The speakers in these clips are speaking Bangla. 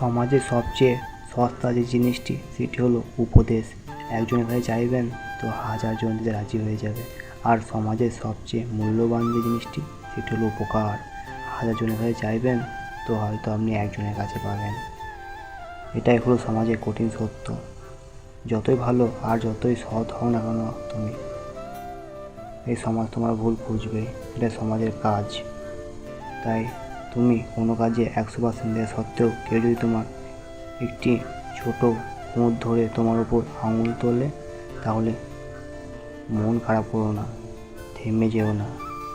সমাজের সবচেয়ে সস্তা যে জিনিসটি, সেটি হলো উপদেশ। একজনের কাছে চাইবেন তো হাজার জন রাজি হয়ে যাবে। আর সমাজের সবচেয়ে মূল্যবান যে জিনিসটি, সেটি হলো উপকার। হাজার জনের কাছে চাইবেন তো হয়তো আপনি একজনের কাছে পাবেন। এটাই হলো সমাজের কঠিন সত্য। যতই ভালো আর যতই সৎ হও না কেন তুমি, এই সমাজ তোমার ভুল খুঁজবে এটা সমাজের কাজ। তাই তুমি কোনো কাজে একশো পার্সেন্ট দেওয়া সত্ত্বেও কেউ যদি তোমার একটি ছোট খুঁত ধরে তোমার উপর আঙুল তোলে, তাহলে মন খারাপ করো না, থেমে যেও না,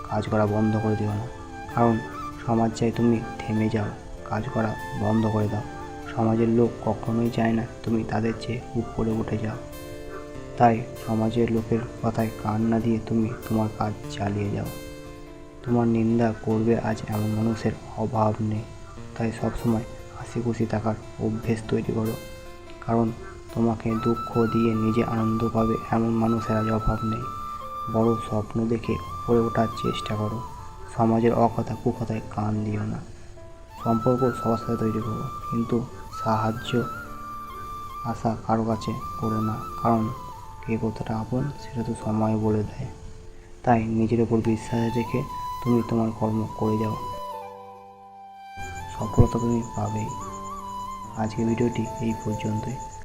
কাজ করা বন্ধ করে দিও না। কারণ সমাজ চাই তুমি থেমে যাও, কাজ করা বন্ধ করে দাও। সমাজের লোক কখনোই চায় না তুমি তাদের চেয়ে উপরে উঠে যাও। তাই সমাজের লোকের কথায় কান না দিয়ে তুমি তোমার কাজ চালিয়ে যাও। তোমার নিন্দা করবে আজ এমন মানুষের অভাব নেই। তাই সবসময় হাসি খুশি থাকার অভ্যেস তৈরি করো। কারণ তোমাকে দুঃখ দিয়ে নিজে আনন্দ পাবে এমন মানুষের আজ অভাব নেই। বড় স্বপ্ন দেখে উপরে ওঠার চেষ্টা করো। সমাজের অকথা কুকথায় কান দিও না। সম্পর্ক সবার সাথে তৈরি করো। কিন্তু সাহায্য আশা কারও কাছে করো না। কারণ কে কতটা আপন সেটা তো সময় বলে দেয়। তাই নিজের উপর বিশ্বাস রেখে তুমি তোমার কর্ম করে যাও। সফলতা তুমি পাবেই আজকের ভিডিওটি এই পর্যন্তই।